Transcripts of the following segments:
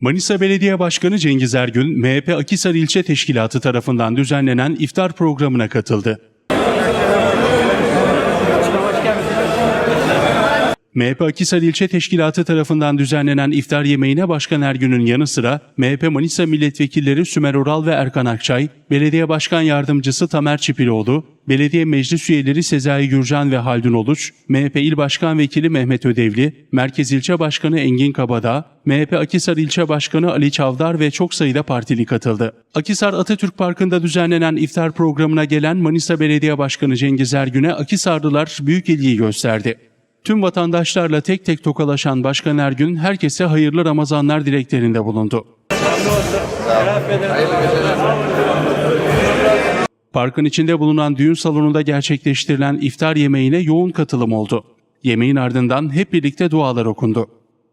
Manisa Belediye Başkanı Cengiz Ergün, MHP Akisar İlçe Teşkilatı tarafından düzenlenen iftar programına katıldı. MHP Akisar İlçe Teşkilatı tarafından düzenlenen iftar yemeğine Başkan Ergün'ün yanı sıra MHP Manisa Milletvekilleri Sümer Oral ve Erkan Akçay, Belediye Başkan Yardımcısı Tamer Çipiloğlu, Belediye Meclis Üyeleri Sezai Gürcan ve Haldun Oluç, MHP İl Başkan Vekili Mehmet Ödevli, Merkez İlçe Başkanı Engin Kabadağ, MHP Akisar İlçe Başkanı Ali Çavdar ve çok sayıda partili katıldı. Akisar Atatürk Parkı'nda düzenlenen iftar programına gelen Manisa Belediye Başkanı Cengiz Ergün'e Akisarlılar büyük ilgiyi gösterdi. Tüm vatandaşlarla tek tek tokalaşan Başkan Ergün herkese hayırlı Ramazanlar dileklerinde bulundu. Parkın içinde bulunan düğün salonunda gerçekleştirilen iftar yemeğine yoğun katılım oldu. Yemeğin ardından hep birlikte dualar okundu.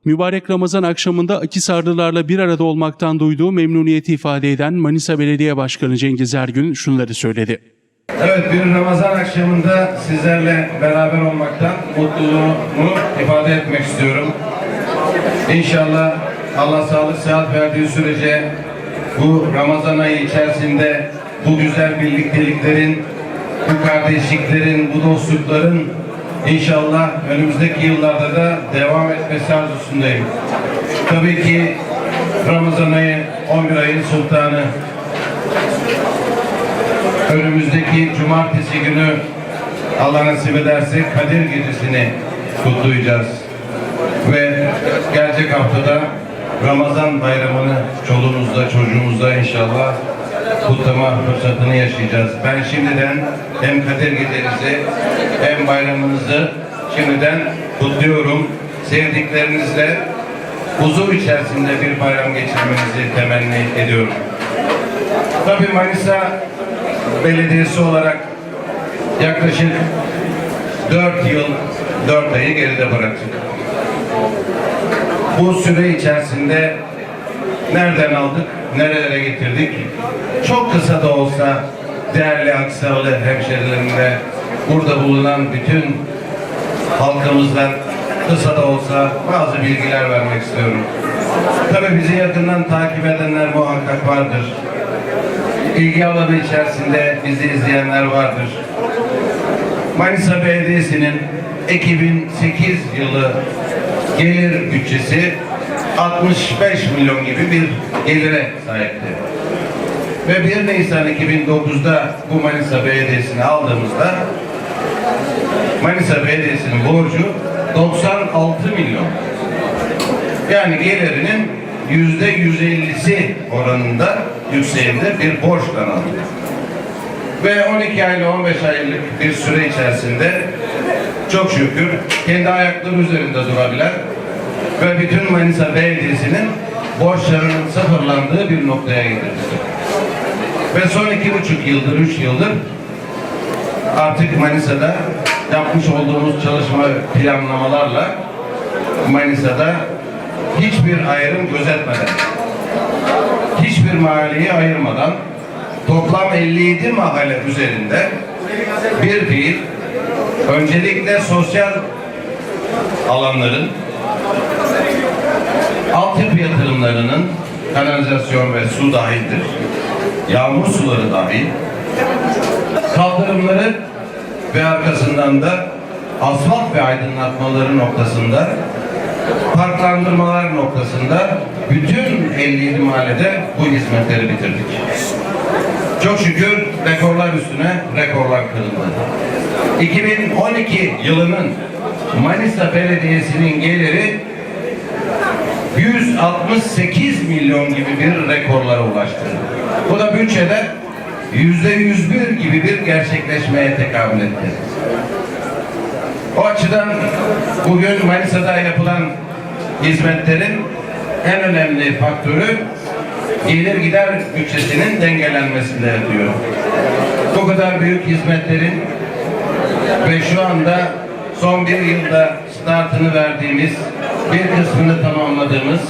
Mübarek Ramazan akşamında Akisarlılarla bir arada olmaktan duyduğu memnuniyeti ifade eden Manisa Belediye Başkanı Cengiz Ergün şunları söyledi. Evet bir Ramazan akşamında sizlerle beraber olmaktan mutluluğumu ifade etmek istiyorum. İnşallah Allah sağlık sıhhat verdiği sürece bu Ramazan ayı içerisinde bu güzel birlikteliklerin, bu kardeşliklerin, bu dostlukların inşallah önümüzdeki yıllarda da devam etmesi arzusundayım. Tabii ki Ramazan ayı 11 ayın sultanı önümüzdeki cumartesi günü Allah nasip ederse Kadir Gecesi'ni kutlayacağız. Ve gelecek haftada Ramazan bayramını çoluğumuzda, çocuğumuzda inşallah kutlama fırsatını yaşayacağız. Ben şimdiden hem Kadir Gecenizi hem bayramınızı şimdiden kutluyorum. Sevdiklerinizle huzur içerisinde bir bayram geçirmenizi temenni ediyorum. Tabii Manisa Belediyesi olarak yaklaşık 4 yıl, 4 ayı geride bıraktık. Bu süre içerisinde nereden aldık, nerelere getirdik? Çok kısa da olsa değerli Aksaraylı hemşerilerimle burada bulunan bütün halkımızdan kısa da olsa bazı bilgiler vermek istiyorum. Tabii bizi yakından takip edenler muhakkak vardır ilgi alanı içerisinde bizi izleyenler vardır. Manisa Belediyesi'nin 2008 yılı gelir bütçesi 65 milyon gibi bir gelire sahipti. Ve 1 Nisan 2009'da bu Manisa Belediyesi'ni aldığımızda Manisa Belediyesi'nin borcu 96 milyon. Yani gelirinin yüzde 150'si oranında yükseğinde bir borçtan aldı. Ve 12 aylı 15 aylık bir süre içerisinde çok şükür kendi ayakları üzerinde durabilen ve bütün Manisa Belediyesi'nin borçlarının sıfırlandığı bir noktaya getirdi. Ve son iki buçuk yıldır, üç yıldır artık Manisa'da yapmış olduğumuz çalışma planlamalarla Manisa'da hiçbir ayrım gözetmeden, hiçbir mahalleyi ayırmadan toplam 57 mahalle üzerinde bir fiil öncelikle sosyal alanların altyapı yatırımlarının kanalizasyon ve su dahildir. Yağmur suları dahil. Kaldırımları ve arkasından da asfalt ve aydınlatmaları noktasında parklandırmalar noktasında bütün 57 mahallede bu hizmetleri bitirdik. Çok şükür rekorlar üstüne rekorlar kırıldı. 2012 yılının Manisa Belediyesi'nin geliri 168 milyon gibi bir rekorlara ulaştı. Bu da bütçede yüzde 101 gibi bir gerçekleşmeye tekabül etti. O açıdan bugün Manisa'da yapılan hizmetlerin en önemli faktörü gelir gider bütçesinin dengelenmesinde yatıyor. Bu kadar büyük hizmetlerin ve şu anda son bir yılda startını verdiğimiz, bir kısmını tamamladığımız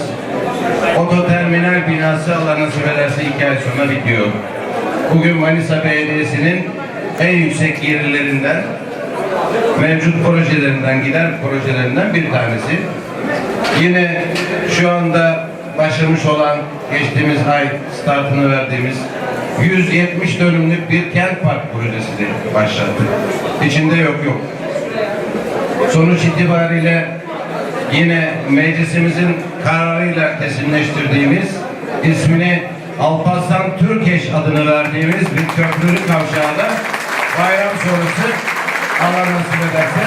ototerminal binası Allah nasip ederse iki ay bitiyor. Bugün Manisa Belediyesi'nin en yüksek gelirlerinden mevcut projelerinden, gider projelerinden bir tanesi. Yine şu anda başlamış olan geçtiğimiz ay startını verdiğimiz 170 dönümlük bir kent park projesini başlattık. İçinde yok yok. Sonuç itibariyle yine meclisimizin kararıyla kesinleştirdiğimiz ismini Alparslan Türkeş adını verdiğimiz bir köprülü kavşağında bayram sonrası Allah nasip ederse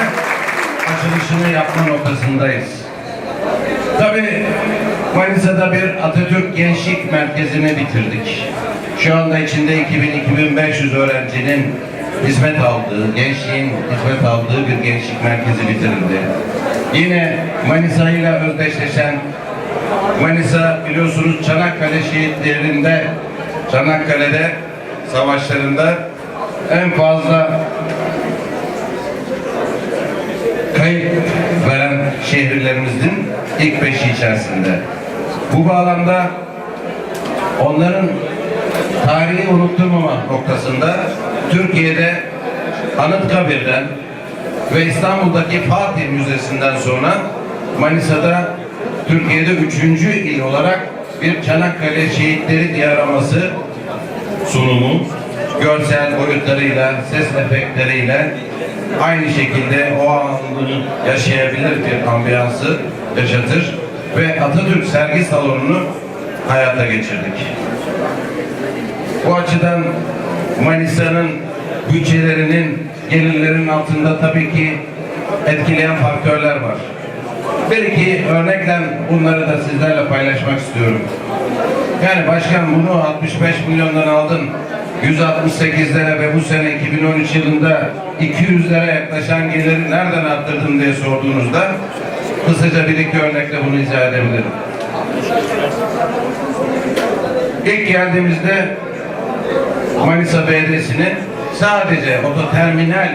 açılışını yapma noktasındayız. Tabii Manisa'da bir Atatürk Gençlik Merkezi'ni bitirdik. Şu anda içinde 2000-2500 öğrencinin hizmet aldığı, gençliğin hizmet aldığı bir gençlik merkezi bitirildi. Yine Manisa ile özdeşleşen Manisa biliyorsunuz Çanakkale şehitlerinde Çanakkale'de savaşlarında en fazla kayıp veren şehirlerimizin ilk beşi içerisinde. Bu bağlamda onların tarihi unutturmama noktasında Türkiye'de Anıtkabir'den ve İstanbul'daki Fatih Müzesi'nden sonra Manisa'da Türkiye'de üçüncü il olarak bir Çanakkale Şehitleri Diyaraması sunumu görsel boyutlarıyla, ses efektleriyle aynı şekilde o anını yaşayabilir bir ambiyansı yaşatır ve Atatürk sergi salonunu hayata geçirdik. Bu açıdan Manisa'nın bütçelerinin gelirlerin altında tabii ki etkileyen faktörler var. Bir örnekle bunları da sizlerle paylaşmak istiyorum. Yani başkan bunu 65 milyondan aldın. 168'lere ve bu sene 2013 yılında 200'lere yaklaşan geliri nereden arttırdın diye sorduğunuzda kısaca bir iki örnekle bunu izah edebilirim. İlk geldiğimizde Manisa Belediyesi'nin sadece ototerminal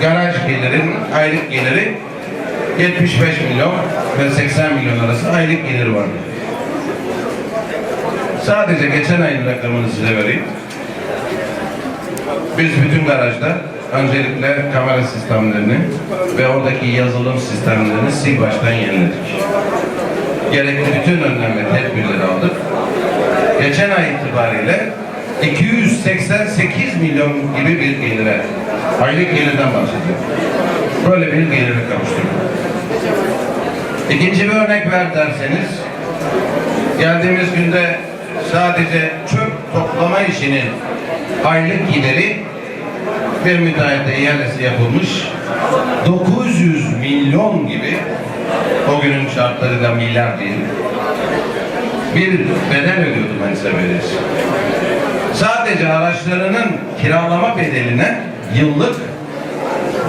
garaj gelirin aylık geliri 75 milyon ve 80 milyon arası aylık geliri vardı. Sadece geçen ayın rakamını size vereyim. Biz bütün garajda öncelikle kamera sistemlerini ve oradaki yazılım sistemlerini sil baştan yeniledik. Gerekli bütün önlem ve tedbirleri aldık. Geçen ay itibariyle 288 milyon gibi bir gelire, aylık gelirden bahsediyorum. Böyle bir gelire kavuştuk. İkinci bir örnek ver derseniz, geldiğimiz günde sadece çöp toplama işinin aylık gideri bir müteahhite ihalesi yapılmış 900 milyon gibi o günün şartlarıyla milyar değil bir bedel ödüyordu Manisa Belediyesi. Sadece araçlarının kiralama bedeline yıllık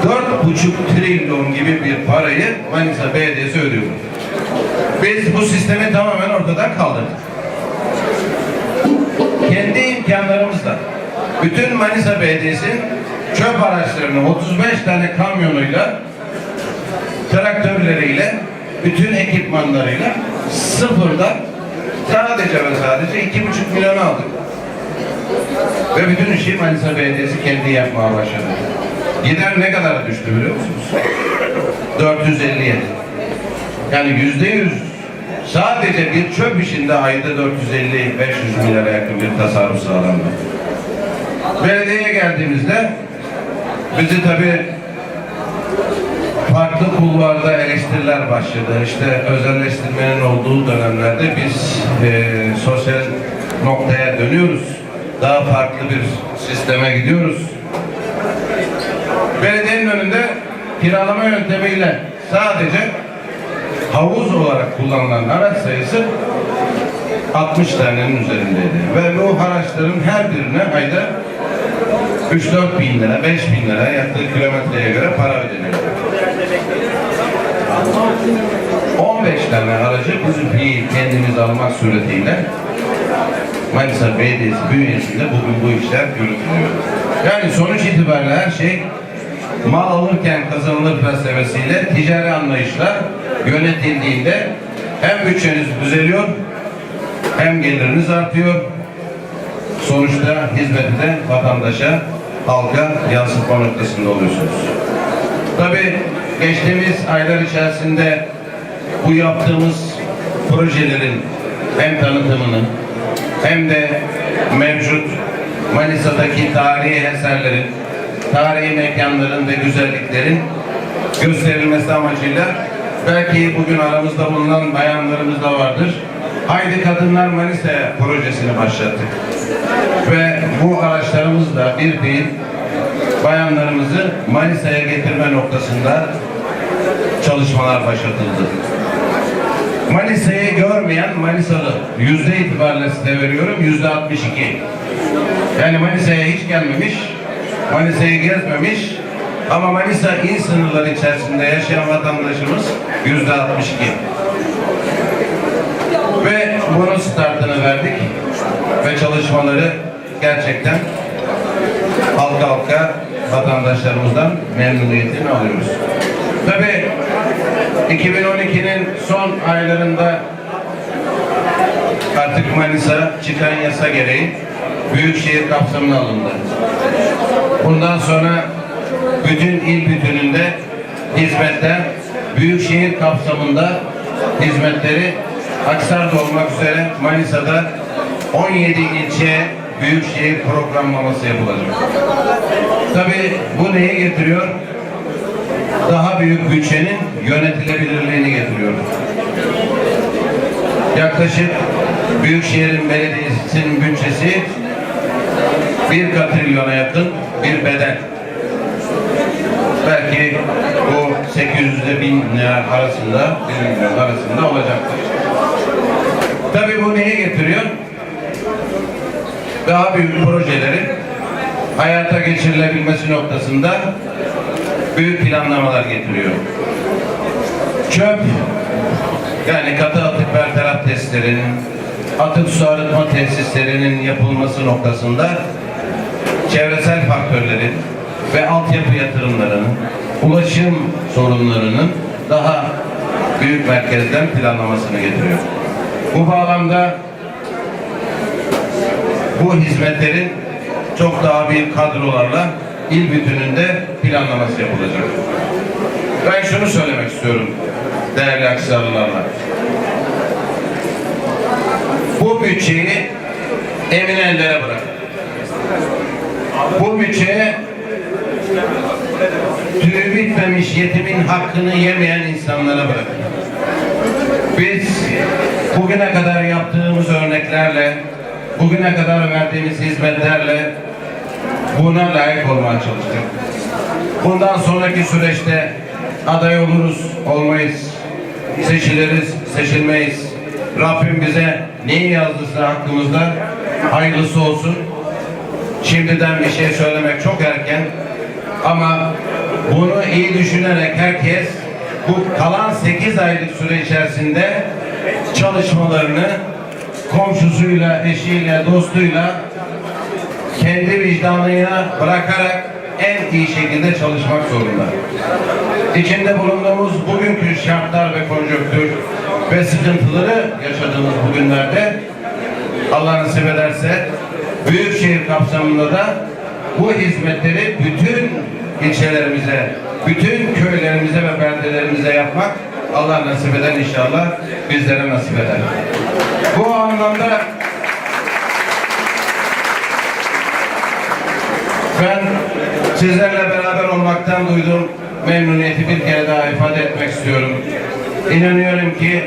4,5 trilyon gibi bir parayı Manisa Belediyesi ödüyordu. Biz bu sistemi tamamen ortadan kaldırdık kendi imkanlarımızla bütün Manisa Belediyesi'nin çöp araçlarını 35 tane kamyonuyla traktörleriyle bütün ekipmanlarıyla sıfırdan sadece ve sadece iki buçuk milyon aldık. Ve bütün işi Manisa Belediyesi kendi yapmaya başladı. Gider ne kadar düştü biliyor musunuz? 457. Yani yüzde yüz sadece bir çöp işinde ayda 450-500 milyara yakın bir tasarruf sağlandı. Belediyeye geldiğimizde bizi tabi farklı kulvarda eleştiriler başladı. İşte özelleştirmenin olduğu dönemlerde biz e, sosyal noktaya dönüyoruz. Daha farklı bir sisteme gidiyoruz. Belediyenin önünde kiralama yöntemiyle sadece havuz olarak kullanılan araç sayısı 60 tanenin üzerindeydi. Ve bu araçların her birine ayda 3-4 bin lira, 5 bin lira yaktığı kilometreye göre para ödeniyor. 15 tane aracı biz bir kendimiz almak suretiyle Manisa Belediyesi bünyesinde bugün bu işler yürütülüyor. Yani sonuç itibariyle her şey mal alırken kazanılır felsefesiyle ticari anlayışla yönetildiğinde hem bütçeniz düzeliyor hem geliriniz artıyor. Sonuçta hizmeti de vatandaşa, halka yansıtma noktasında oluyorsunuz. Tabii geçtiğimiz aylar içerisinde bu yaptığımız projelerin hem tanıtımını hem de mevcut Manisa'daki tarihi eserlerin, tarihi mekanların ve güzelliklerin gösterilmesi amacıyla belki bugün aramızda bulunan bayanlarımız da vardır. Haydi Kadınlar Manisa projesini başlattık. Ve bu araçlarımızla bir değil bayanlarımızı Manisa'ya getirme noktasında çalışmalar başlatıldı. Manisa'yı görmeyen Manisalı yüzde itibariyle size veriyorum yüzde 62. Yani Manisa'ya hiç gelmemiş, Manisa'yı gezmemiş ama Manisa il sınırları içerisinde yaşayan vatandaşımız yüzde 62. Ve bunun startını verdik ve çalışmaları gerçekten halka halka vatandaşlarımızdan memnuniyetini alıyoruz. Tabii 2012'nin son aylarında artık Manisa çıkan yasa gereği büyükşehir kapsamına alındı. Bundan sonra bütün il bütününde hizmetler büyükşehir kapsamında hizmetleri Aksar'da olmak üzere Manisa'da 17 ilçe büyükşehir programlaması yapılacak. Tabii bu neyi getiriyor? Daha büyük bütçenin yönetilebilirliğini getiriyor. Yaklaşık Büyükşehir'in belediyesinin bütçesi bir katrilyona yakın bir bedel. Belki bu 800 ile 1000 lira arasında, 1 milyon arasında olacaktır. Tabii bu neyi getiriyor? Daha büyük projelerin hayata geçirilebilmesi noktasında büyük planlamalar getiriyor. Çöp, yani katı atık bertaraf testlerinin, atık su arıtma tesislerinin yapılması noktasında çevresel faktörlerin ve altyapı yatırımlarının, ulaşım sorunlarının daha büyük merkezden planlamasını getiriyor. Bu bağlamda bu hizmetlerin çok daha büyük kadrolarla il bütününde planlaması yapılacak. Ben şunu söylemek istiyorum değerli Aksarlılarla. Bu bütçeyi emin ellere bırakın. Bu bütçeye tüyü bitmemiş yetimin hakkını yemeyen insanlara bırakın. Biz bugüne kadar yaptığımız örneklerle, bugüne kadar verdiğimiz hizmetlerle buna layık olmaya çalıştık. Bundan sonraki süreçte aday oluruz, olmayız. Seçiliriz, seçilmeyiz. Rabbim bize neyi yazdıysa hakkımızda hayırlısı olsun. Şimdiden bir şey söylemek çok erken ama bunu iyi düşünerek herkes bu kalan 8 aylık süre içerisinde çalışmalarını komşusuyla, eşiyle, dostuyla kendi vicdanına bırakarak en iyi şekilde çalışmak zorunda. İçinde bulunduğumuz bugünkü şartlar ve konjonktür ve sıkıntıları yaşadığımız bugünlerde Allah nasip ederse Büyükşehir kapsamında da bu hizmetleri bütün ilçelerimize, bütün köylerimize ve beldelerimize yapmak Allah nasip eder inşallah bizlere nasip eder. Bu anlamda ben sizlerle beraber olmaktan duyduğum memnuniyeti bir kere daha ifade etmek istiyorum. İnanıyorum ki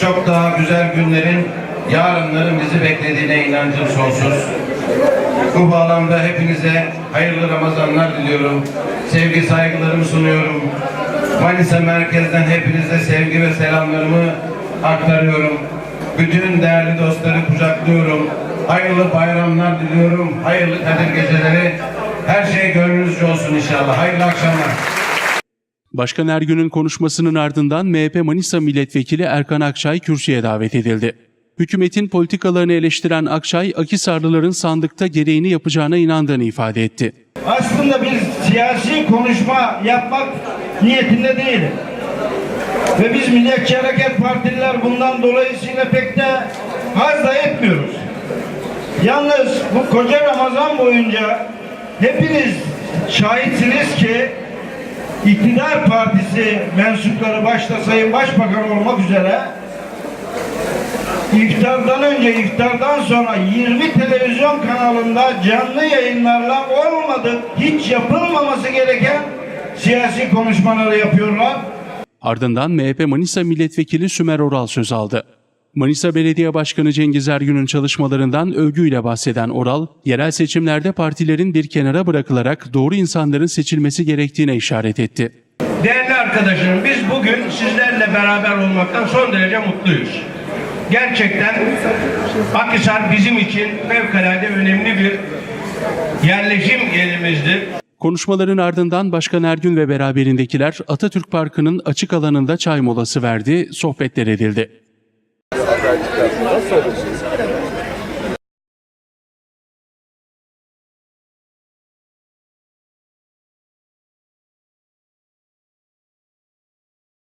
çok daha güzel günlerin, yarınların bizi beklediğine inancım sonsuz. Bu bağlamda hepinize hayırlı Ramazanlar diliyorum. Sevgi saygılarımı sunuyorum. Manisa merkezden hepinize sevgi ve selamlarımı aktarıyorum. Bütün değerli dostları kucaklıyorum. Hayırlı bayramlar diliyorum. Hayırlı Kadir geceleri. Her şey gönlünüzce olsun inşallah. Hayırlı akşamlar. Başkan Ergün'ün konuşmasının ardından MHP Manisa Milletvekili Erkan Akçay kürsüye davet edildi. Hükümetin politikalarını eleştiren Akçay, Akisarlıların sandıkta gereğini yapacağına inandığını ifade etti. aslında bir siyasi konuşma yapmak niyetinde değilim. Ve biz Milliyetçi Hareket Partililer bundan dolayısıyla pek de haz da etmiyoruz. Yalnız bu koca Ramazan boyunca hepiniz şahitsiniz ki iktidar partisi mensupları başta Sayın Başbakan olmak üzere iftardan önce, iftardan sonra 20 televizyon kanalında canlı yayınlarla olmadık, hiç yapılmaması gereken siyasi konuşmaları yapıyorlar. Ardından MHP Manisa Milletvekili Sümer Oral söz aldı. Manisa Belediye Başkanı Cengiz Ergün'ün çalışmalarından övgüyle bahseden Oral, yerel seçimlerde partilerin bir kenara bırakılarak doğru insanların seçilmesi gerektiğine işaret etti. Değerli arkadaşlarım biz bugün sizlerle beraber olmaktan son derece mutluyuz. Gerçekten Akhisar bizim için fevkalade önemli bir yerleşim yerimizdir. Konuşmaların ardından Başkan Ergün ve beraberindekiler Atatürk Parkı'nın açık alanında çay molası verdi, sohbetler edildi.